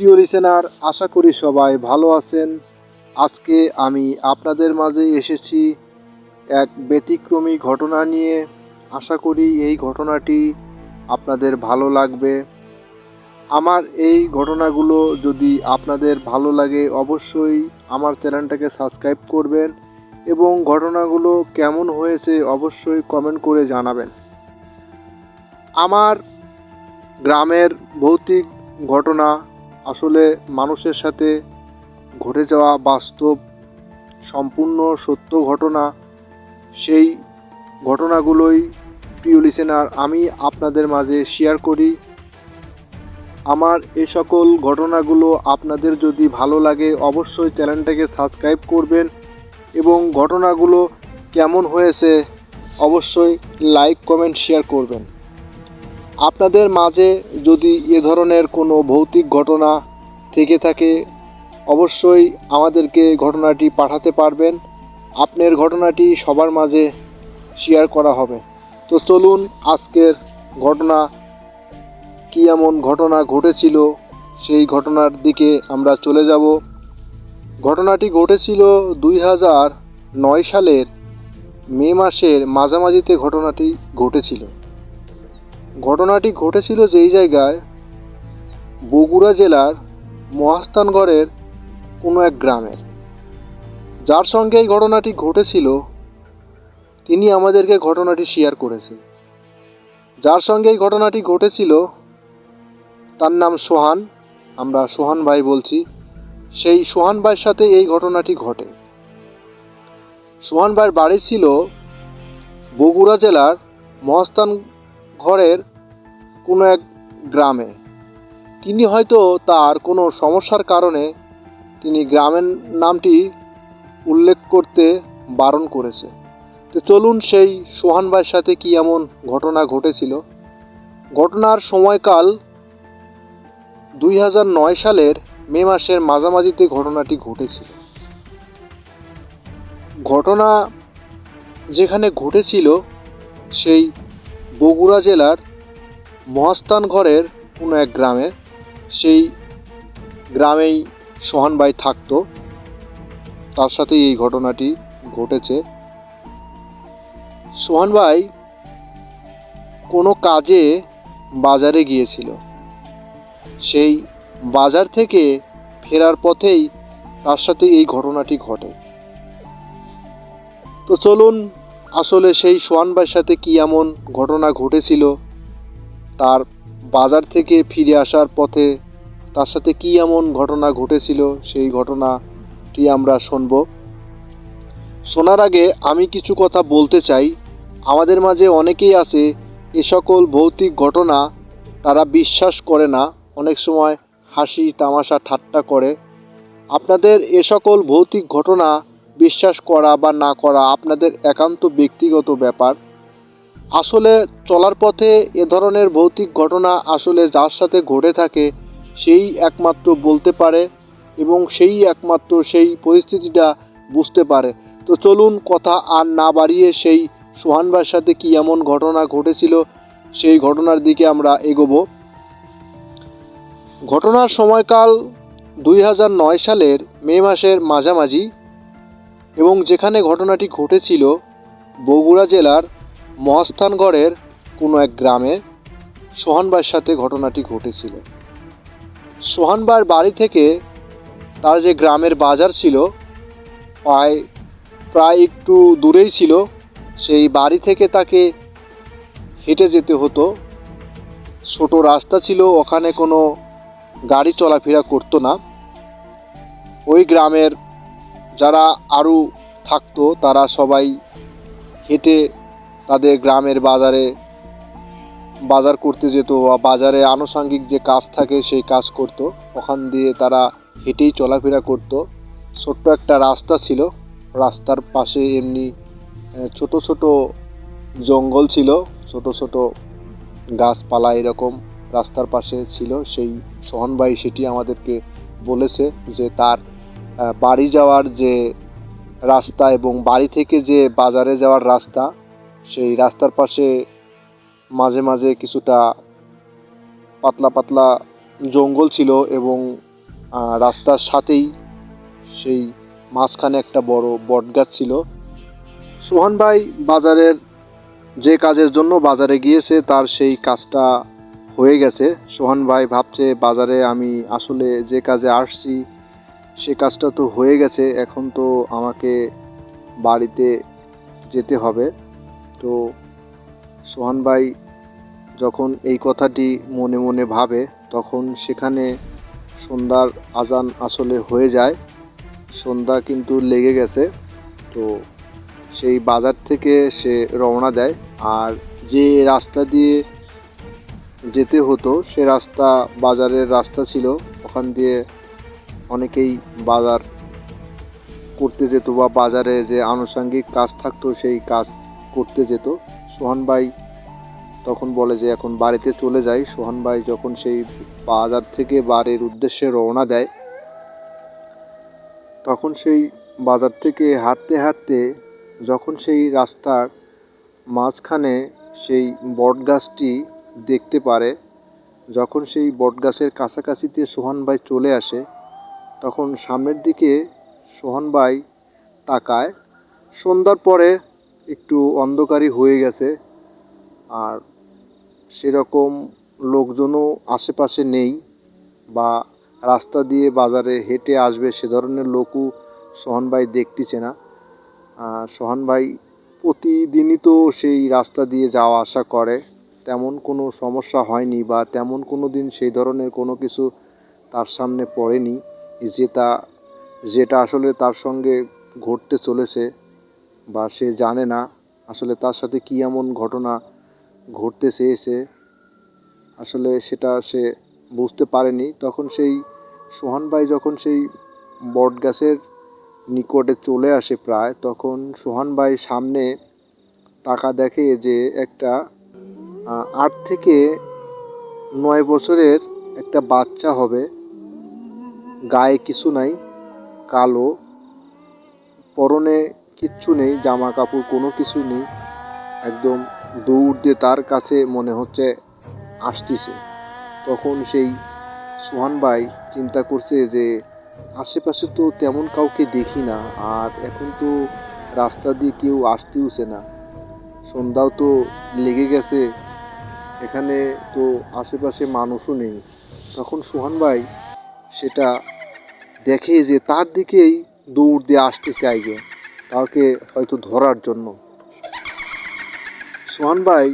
প্রিয় লিসেনার আশা করি সবাই ভালো আছেন। আজকে আমি আপনাদের মাঝে এসেছি এক ব্যতিক্রমী ঘটনা নিয়ে। আশা করি এই ঘটনাটি আপনাদের ভালো লাগবে। আমার এই ঘটনাগুলো যদি আপনাদের ভালো লাগে, অবশ্যই আমার চ্যানেলটাকে সাবস্ক্রাইব করবেন এবং ঘটনাগুলো কেমন হয়েছে অবশ্যই কমেন্ট করে জানাবেন। আমার গ্রামের ভৌতিক ঘটনা আসলে মানুষের সাথে ঘটে যাওয়া বাস্তব, সম্পূর্ণ সত্য ঘটনা, সেই ঘটনাগুলোই প্রিয় লিসেনার আমি আপনাদের মাঝে শেয়ার করি। আমার এ সকল ঘটনাগুলো আপনাদের যদি ভালো লাগে, অবশ্যই চ্যানেলটাকে সাবস্ক্রাইব করবেন এবং ঘটনাগুলো কেমন হয়েছে, অবশ্যই লাইক কমেন্ট শেয়ার করবেন। আপনাদের মাঝে যদি এ ধরনের কোনো ভৌতিক ঘটনা থেকে থাকে, অবশ্যই আমাদেরকে ঘটনাটি পাঠাতে পারবেন। আপনার ঘটনাটি সবার মাঝে শেয়ার করা হবে। তো চলুন, আজকের ঘটনা, কী এমন ঘটনা ঘটেছিল সেই ঘটনার দিকে আমরা চলে যাব। ঘটনাটি ঘটেছিল দুই হাজার নয় সালের মে মাসের মাঝামাঝিতে ঘটনাটি ঘটেছিল। ঘটনাটি ঘটেছিল যেই জায়গায় বগুড়া জেলার মহাস্থানগড়ের কোনো এক গ্রামের। যার সঙ্গে এই ঘটনাটি ঘটেছিল, তিনি আমাদেরকে ঘটনাটি শেয়ার করেছে। যার সঙ্গে এই ঘটনাটি ঘটেছিল, তার নাম সোহান, আমরা সোহান ভাই বলছি। সেই সোহান ভাইয়ের সাথে এই ঘটনাটি ঘটে। সোহান ভাইয়ের বাড়ি ছিল বগুড়া জেলার মহাস্থান ঘরের কোনো এক গ্রামে। তিনি হয়তো তার কোনো সমস্যার কারণে তিনি গ্রামের নামটি উল্লেখ করতে বারণ করেছে। তো চলুন সেই সোহান ভাইয়ের সাথে কি এমন ঘটনা ঘটেছিল? ঘটনার সময়কাল দুই হাজার নয় সালের মে মাসের মাঝামাঝিতে ঘটনাটি ঘটেছিল। ঘটনা যেখানে ঘটেছিল সেই বগুড়া জেলার মহাস্থানগড়ের কোনো এক গ্রামে, সেই গ্রামেই সোহানবাই থাকতো। তার সাথে এই ঘটনাটি ঘটেছে। সোহানবাই কোনো কাজে বাজারে গিয়েছিল। সেই বাজার থেকে ফেরার পথেই তার সাথে এই ঘটনাটি ঘটে। তো চলুন, আসলে সেই সোহানবাইয়ের সাথে কি এমন ঘটনা ঘটেছিল? তার বাজার থেকে ফিরে আসার পথে তার সাথে কি এমন ঘটনা ঘটেছিল, সেই ঘটনাটি আমরা শুনব। শোনার আগে আমি কিছু কথা বলতে চাই। আমাদের মাঝে অনেকেই আছে, এ সকল ভৌতিক ঘটনা তারা বিশ্বাস করে না। অনেক সময় হাসি, তামাশা, ঠাট্টা করে। আপনাদের এ সকল ভৌতিক ঘটনা বিশ্বাস করা বা না করা আপনাদের একান্ত ব্যক্তিগত ব্যাপার। আসলে চলার পথে এ ধরনের ভৌতিক ঘটনা আসলে যার সাথে ঘটে থাকে, সেই একমাত্র বলতে পারে এবং সেই একমাত্র সেই পরিস্থিতিটা বুঝতে পারে। তো চলুন কথা আর না বাড়িয়ে সেই সোহানবার সাথে কি এমন ঘটনা ঘটেছিল, সেই ঘটনার দিকে আমরা এগোবো। ঘটনার সময়কাল দুই হাজার নয় সালের মে মাসের মাঝামাঝি এবং যেখানে ঘটনাটি ঘটেছিল বগুড়া জেলার মহাস্থানগড়ের কোনো এক গ্রামে সোহানবার সাথে ঘটনাটি ঘটেছিল। সোহানবার বাড়ি থেকে তার যে গ্রামের বাজার ছিল, প্রায় প্রায় একটু দূরেই ছিল, সেই বাড়ি থেকে তাকে হেঁটে যেতে হতো। ছোট রাস্তা ছিল, ওখানে কোনো গাড়ি চলাফেরা করতো না। ওই গ্রামের যারা আরও থাকতো, তারা সবাই হেঁটে তাদের গ্রামের বাজারে বাজার করতে যেত বা বাজারে আনুষঙ্গিক যে কাজ থাকে সেই কাজ করত। ওখান দিয়ে তারা হেঁটেই চলাফেরা করতো। ছোট্ট একটা রাস্তা ছিল। রাস্তার পাশে এমনি ছোট ছোট জঙ্গল ছিল। ছোট ছোট গাছপালা এরকম রাস্তার পাশে ছিল। সেই সোহনবাই সেটি আমাদেরকে বলেছে যে তার বাড়ি যাওয়ার যে রাস্তা এবং বাড়ি থেকে যে বাজারে যাওয়ার রাস্তা সেই রাস্তার পাশে মাঝে মাঝে কিছুটা পাতলা পাতলা জঙ্গল ছিল এবং রাস্তার সাথেই সেই মাঝখানে একটা বড় বট গাছ ছিল। সোহান ভাই বাজারের যে কাজের জন্য বাজারে গিয়েছে তার সেই কাজটা হয়ে গেছে। সোহান ভাই ভাবছে, বাজারে আমি আসলে যে কাজে আসছি, সে কাজটা তো হয়ে গেছে, এখন তো আমাকে বাড়িতে যেতে হবে। তো সোহান ভাই যখন এই কথাটি মনে মনে ভাবে, তখন সেখানে সন্ধ্যার আজান আসলে হয়ে যায়। সন্ধ্যা কিন্তু লেগে গেছে। তো সেই বাজার থেকে সে রওনা দেয়। আর যে রাস্তা দিয়ে যেতে হতো, সে রাস্তা বাজারের রাস্তা ছিল। ওখান দিয়ে অনেকেই বাজার করতে যেত বা বাজারে যে আনুষঙ্গিক কাজ থাকতো, সেই কাজ করতে যেত। সোহান ভাই তখন বলে যে, এখন বাড়িতে চলে যাই। সোহান ভাই যখন সেই বাজার থেকে বাড়ির উদ্দেশ্যে রওনা দেয়, তখন সেই বাজার থেকে হাঁটতে হাঁটতে যখন সেই রাস্তার মাঝখানে সেই বটগাছটি দেখতে পারে, যখন সেই বটগাছের কাছাকাছিতে সোহান ভাই চলে আসে, তখন সামনের দিকে সোহান ভাই তাকায়। সন্ধ্যার পরে একটু অন্ধকারই হয়ে গেছে। আর সেরকম লোকজনও আশেপাশে নেই বা রাস্তা দিয়ে বাজারে হেঁটে আসবে সে ধরনের লোকও সোহান ভাই দেখতেছে না। সোহান ভাই প্রতিদিনই তো সেই রাস্তা দিয়ে যাওয়া আসা করে। তেমন কোনো সমস্যা হয়নি বা তেমন কোনো দিন সেই ধরনের কোনো কিছু তার সামনে পড়েনি। যেটা যেটা আসলে তার সঙ্গে ঘটতে চলেছে। বা সে জানে না আসলে তার সাথে কী এমন ঘটনা ঘটতে চেয়েছে আসলে সেটা সে বুঝতে পারেনি। তখন সেই সোহান ভাই যখন সেই বট গাছের নিকটে চলে আসে প্রায়, তখন সোহান ভাই সামনে তাকা দেখে যে একটা আট থেকে নয় বছরের একটা বাচ্চা হবে। গায়ে কিছু নাই, কালো, পরনে কিচ্ছু নেই জামা কাপড় কোনো কিছু নেই। একদম দৌড় দিয়ে তার কাছে মনে হচ্ছে আসতেছে। তখন সেই সোহান ভাই চিন্তা করছে যে, আশেপাশে তো তেমন কাউকে দেখি না, আর এখন তো রাস্তা দিয়ে কেউ আসতেওছে না। সন্ধ্যাও তো লেগে গেছে, এখানে তো আশেপাশে মানুষও নেই। তখন সোহান ভাই সেটা দেখে যে তার দিকেই দৌড় দিয়ে আসতে চাইবে কাউকে হয়তো ধরার জন্য। সোহান ভাই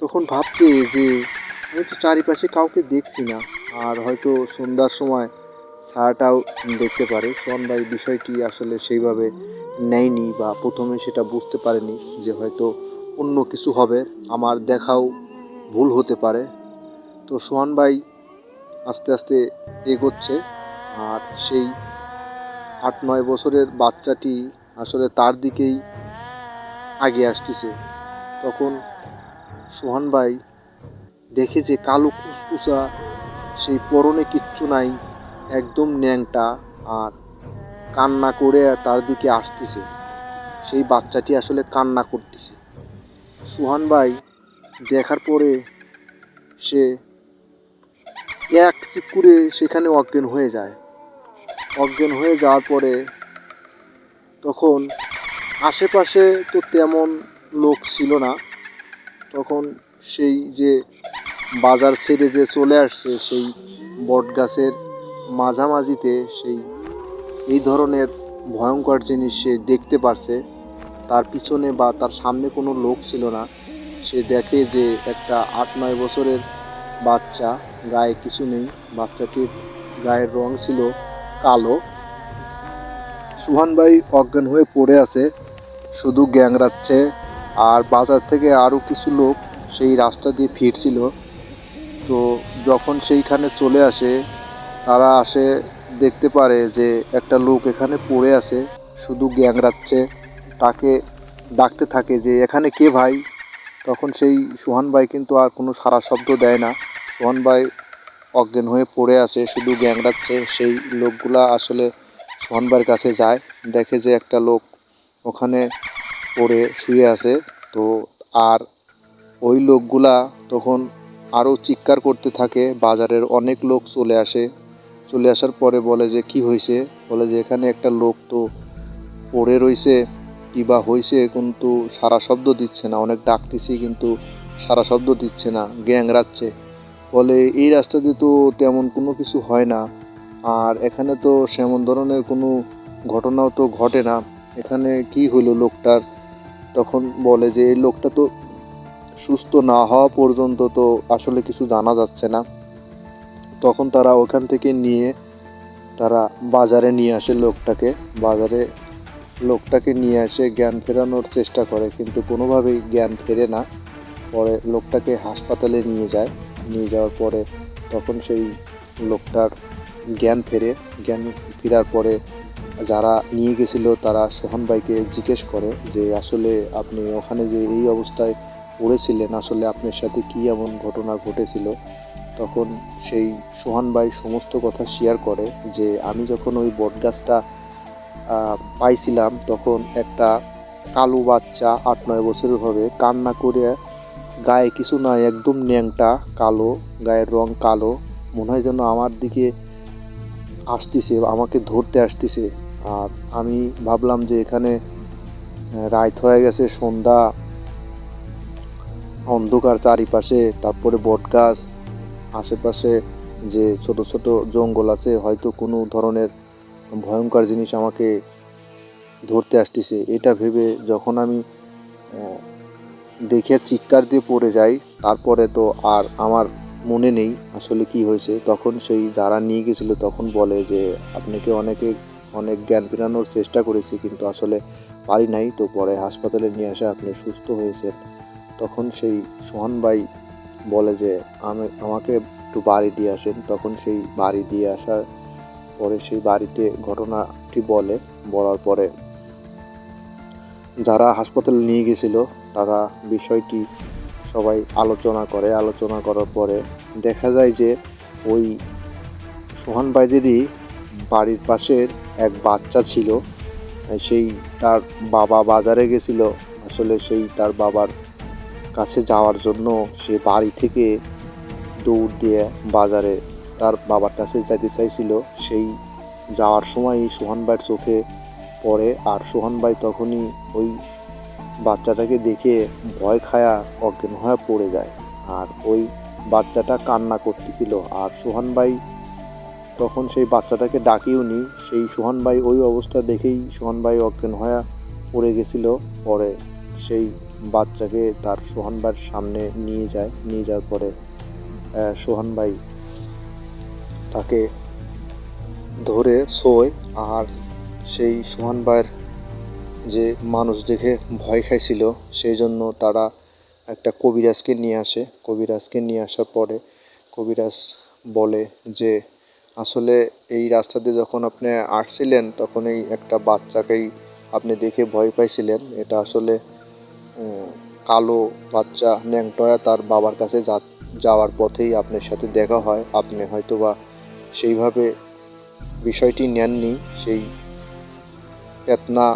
তখন ভাবছে যে, আমি তো চারিপাশে কাউকে দেখছি না, আর হয়তো সন্ধ্যার সময় ছায়াটাও দেখতে পারে। সোহান ভাই বিষয়টি আসলে সেইভাবে নেয়নি বা প্রথমে সেটা বুঝতে পারেনি যে হয়তো অন্য কিছু হবে। আমার দেখাও ভুল হতে পারে। তো সোহান ভাই আস্তে আস্তে এগোচ্ছে, আর সেই আট নয় বছরের বাচ্চাটি আসলে তার দিকেই আগে আসতেছে। তখন সোহান ভাই দেখে যে কালো কুসকুসা, সেই পরনে কিচ্ছু নাই, একদম ন্যাংটা আর কান্না করে তার দিকে আসতেছে। সেই বাচ্চাটি আসলে কান্না করতেছে। সোহান ভাই দেখার পরে সে এক চিকুরে সেখানে অজ্ঞান হয়ে যায়। অজ্ঞান হয়ে যাওয়ার পরে তখন আশেপাশে তো তেমন লোক ছিল না। তখন সেই যে বাজার ছেড়ে যে চলে আসছে, সেই বট গাছের মাঝামাঝিতে সেই, এই ধরনের ভয়ঙ্কর জিনিস সে দেখতে পারছে। তার পিছনে বা তার সামনে কোনো লোক ছিল না। সে দেখে যে একটা আট নয় বছরের বাচ্চা, গায়ে কিছু নেই। বাচ্চাটির গায়ের রং ছিল কালো। সুহান ভাই অজ্ঞান হয়ে পড়ে আছে, শুধু গ্যাংরাচ্ছে আর বাজার থেকে আরও কিছু লোক সেই রাস্তা দিয়ে ফিরছিল। তো যখন সেইখানে চলে আসে, তারা আসে, দেখতে পারে যে একটা লোক এখানে পড়ে আছে, শুধু গ্যাংরাচ্ছে তাকে ডাকতে থাকে যে, এখানে কে ভাই? তখন সেই সোহান ভাই কিন্তু আর কোনো সারা শব্দ দেয় না। সোহান ভাই অজ্ঞান হয়ে পড়ে আছে, শুধু গ্যাংরাচ্ছে সেই লোকগুলা আসলে ভাইয়ের কাছে যায়, দেখে যে একটা লোক ওখানে পড়ে শুয়ে আছে, তো আর ওই লোকগুলা তখন আরও চিৎকার করতে থাকে, বাজারের অনেক লোক চলে আসে। চলে আসার পরে বলে যে, কি হয়েছে বলে যে, এখানে একটা লোক তো পড়ে রইছে, কি বা হয়েছে কিন্তু সারা শব্দ দিচ্ছে না। অনেক ডাকতেছি কিন্তু সারা শব্দ দিচ্ছে না, গ্যাং গ্যাংরাচ্ছে বলে, এই রাস্তা দিয়ে তো তেমন কোনো কিছু হয় না। আর এখানে তো সেমন ধরনের কোনো ঘটনাও তো ঘটে না। এখানে কি হলো লোকটার? তখন বলে যে, এই লোকটা তো সুস্থ না হওয়া পর্যন্ত তো আসলে কিছু জানা যাচ্ছে না। তখন তারা ওখান থেকে নিয়ে তারা বাজারে নিয়ে আসে লোকটাকে। বাজারে লোকটাকে নিয়ে আসে জ্ঞান ফেরানোর চেষ্টা করে, কিন্তু কোনোভাবেই জ্ঞান ফেরে না। পরে লোকটাকে হাসপাতালে নিয়ে যায়। নিয়ে যাওয়ার পরে তখন সেই লোকটার জ্ঞান ফেরে, জ্ঞান ফেরার পরে যারা নিয়ে গেছিল তারা সোহান ভাইকে জিজ্ঞেস করে যে, আসলে আপনি ওখানে যে এই অবস্থায় পড়েছিলেন, আসলে আপনার সাথে কি এমন ঘটনা ঘটেছিল? তখন সেই সোহান ভাই সমস্ত কথা শেয়ার করে যে, আমি যখন ওই বটগাছটা পাইছিলাম, তখন একটা কালো বাচ্চা আট, নয় বছরের হবে, কান্না করে গায়ে কিছু নাই, একদম ন্যাংটা, কালো, গায়ের রং কালো, মনে হয় যেন আমার দিকে আসতেছে আমাকে ধরতে আসতেছে। আর আমি ভাবলাম যে এখানে রাত হয়ে গেছে, সন্ধ্যা। অন্ধকার চারিপাশে, তারপরে বটগাছ আশেপাশে যে ছোট ছোট জঙ্গল আছে, হয়তো কোনো ধরনের ভয়ঙ্কর জিনিস আমাকে ধরতে আসতেছে। এটা ভেবে যখন আমি দেখে চিৎকার দিয়ে পড়ে যাই, তারপরে তো আর আমার মনে নেই আসলে কি হয়েছে। তখন সেই যারা নিয়ে গেছিল তখন বলে যে, আপনাকে অনেকে, অনেক জ্ঞান ফেরানোর চেষ্টা করেছি কিন্তু আসলে পারি নাই। তো পরে হাসপাতালে নিয়ে আসে আপনি সুস্থ হয়েছেন। তখন সেই সোহান ভাই বলে যে, আমি, আমাকে একটু বাড়ি দিয়ে আসেন। তখন সেই বাড়ি দিয়ে আসার পরে সেই বাড়িতে ঘটনাটি বলে। বলার পরে যারা হাসপাতালে নিয়ে গেছিল তারা বিষয়টি সবাই আলোচনা করে। আলোচনা করার পরে দেখা যায় যে ওই সোহান ভাইদেরই বাড়ির পাশের এক বাচ্চা ছিল। সেই তার বাবা বাজারে গেছিল। আসলে সেই তার বাবার কাছে যাওয়ার জন্য সে বাড়ি থেকে দৌড় দিয়ে বাজারে তার বাবার কাছে যেতে চাইছিল। সেই যাওয়ার সময় সোহান ভাইয়ের চোখে পড়ে আর সোহান ভাই তখনই ওই বাচ্চাটাকে দেখে ভয় খায়া অজ্ঞান হয়ে পড়ে যায়। আর ওই বাচ্চাটা কান্না করতেছিল। আর সোহান ভাই তখন সেই বাচ্চাটাকে ডাকিও নি। সেই সোহান ভাই ওই অবস্থা দেখেই সোহান ভাই অজ্ঞান হয়ে পড়ে গেছিল। পরে সেই বাচ্চাকে তার সোহান ভাইয়ের সামনে নিয়ে যায় নিয়ে যাওয়ার পরে আহ, সোহান ভাই তাকে ধরে শোয়। আর সেই সোহান ভাইয়ের যে মানুষ দেখে ভয় খাইছিল সেই জন্য তারা একটা কবিরাজকে নিয়ে আসে। কবিরাজকে নিয়ে আসার পরে কবিরাজ বলে যে, আসলে এই রাস্তা দিয়ে যখন আপনি আসছিলেন, তখন এই একটা বাচ্চাকেই আপনি দেখে ভয় পাইছিলেন। এটা আসলে কালো বাচ্চা, ন্যাংটয়া তার বাবার কাছে যাওয়ার পথেই আপনার সাথে দেখা হয়। আপনি হয়তো বা সেইভাবে বিষয়টি নেননি। সেই পেতনা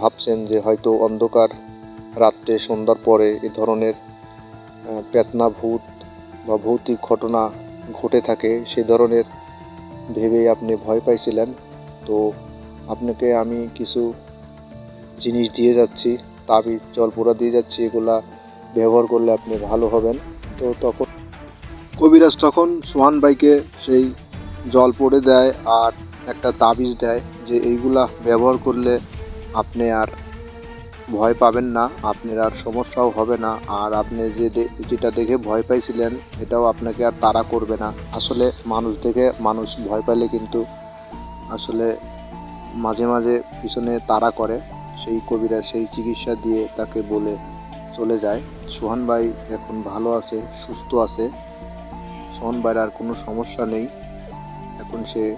ভাবছেন যে হয়তো অন্ধকার রাত্রে সন্ধ্যার পরে এ ধরনের পেতনা ভূত বা ভৌতিক ঘটনা ঘটে থাকে, সে ধরনের ভেবেই আপনি ভয় পাইছিলেন। তো আপনাকে আমি কিছু জিনিস দিয়ে যাচ্ছি, তাবিজ, জলপোড়া দিয়ে যাচ্ছি, এগুলা ব্যবহার করলে আপনি ভালো হবেন। তো তখন কবিরাজ তখন সোহান ভাইকে সেই জল পড়ে দেয় আর একটা তাবিজ দেয় যে এইগুলা ব্যবহার করলে আপনি আর ভয় পাবেন না, আপনার আর সমস্যাও হবে না। আর আপনি যে যেটা দেখে ভয় পাইছিলেন, এটাও আপনাকে আর তাড়া করবে না। আসলে মানুষ দেখে মানুষ ভয় পাইলে কিন্তু আসলে মাঝে মাঝে পিছনে তাড়া করে। সেই কবিরা সেই চিকিৎসা দিয়ে তাকে বলে চলে যায়। সোহান ভাই এখন ভালো আছে, সুস্থ আছে। সোহান ভাইয়ের আর কোনো সমস্যা নেই। এখন সে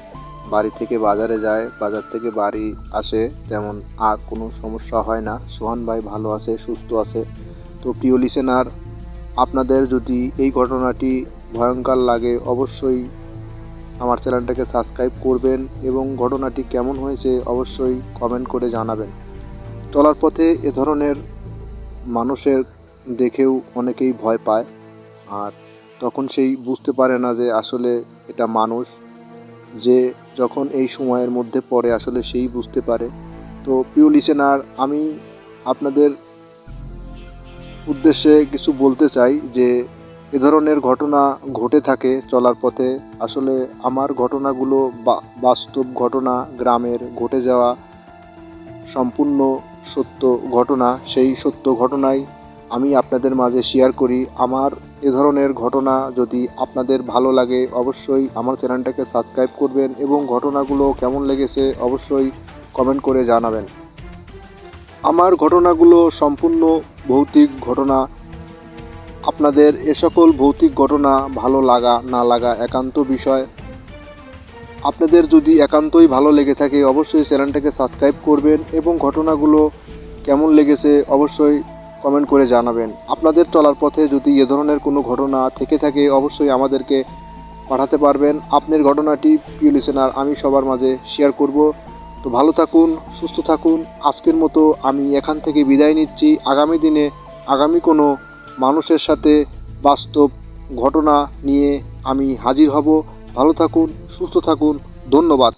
বাড়ি থেকে বাজারে যায়, বাজার থেকে বাড়ি আসে, তেমন আর কোনো সমস্যা হয় না। সোহান ভাই ভালো আছে, সুস্থ আছে। তো প্রিয় লিসেনার আপনাদের যদি এই ঘটনাটি ভয়ঙ্কর লাগে, অবশ্যই আমার চ্যানেলটাকে সাবস্ক্রাইব করবেন এবং ঘটনাটি কেমন হয়েছে অবশ্যই কমেন্ট করে জানাবেন। চলার পথে এ ধরনের মানুষের দেখেও অনেকেই ভয় পায় আর তখন সেই বুঝতে পারে না যে আসলে এটা মানুষ যে যখন এই সময়ের মধ্যে পড়ে আসলে সেই বুঝতে পারে। তো প্রিয় লিসেনার আমি আপনাদের উদ্দেশ্যে কিছু বলতে চাই যে, এ ধরনের ঘটনা ঘটে থাকে চলার পথে। আসলে আমার ঘটনাগুলো বাস্তব ঘটনা, গ্রামের ঘটে যাওয়া সম্পূর্ণ সত্য ঘটনা। সেই সত্য ঘটনাই আমি আপনাদের মাঝে শেয়ার করি। আমার এ ধরনের ঘটনা যদি আপনাদের ভালো লাগে, অবশ্যই আমার চ্যানেলটাকে সাবস্ক্রাইব করবেন এবং ঘটনাগুলো কেমন লেগেছে অবশ্যই কমেন্ট করে জানাবেন। আমার ঘটনাগুলো সম্পূর্ণ ভৌতিক ঘটনা। আপনাদের এ সকল ভৌতিক ঘটনা ভালো লাগা, না লাগা একান্ত বিষয়। আপনাদের যদি একান্তই ভালো লেগে থাকে, অবশ্যই চ্যানেলটাকে সাবস্ক্রাইব করবেন এবং ঘটনাগুলো কেমন লেগেছে অবশ্যই কমেন্ট করে জানাবেন। আপনাদের চলার পথে যদি এ ধরনের কোনো ঘটনা থেকে থাকে, অবশ্যই আমাদেরকে পাঠাতে পারবেন। আপনার ঘটনাটি প্রিয় লিসেনার আমি সবার মাঝে শেয়ার করব। তো ভালো থাকুন, সুস্থ থাকুন। আজকের মতো আমি এখান থেকে বিদায় নিচ্ছি। আগামী দিনে আগামী কোনো মানুষের সাথে বাস্তব ঘটনা নিয়ে আমি হাজির হব। ভালো থাকুন, সুস্থ থাকুন। ধন্যবাদ।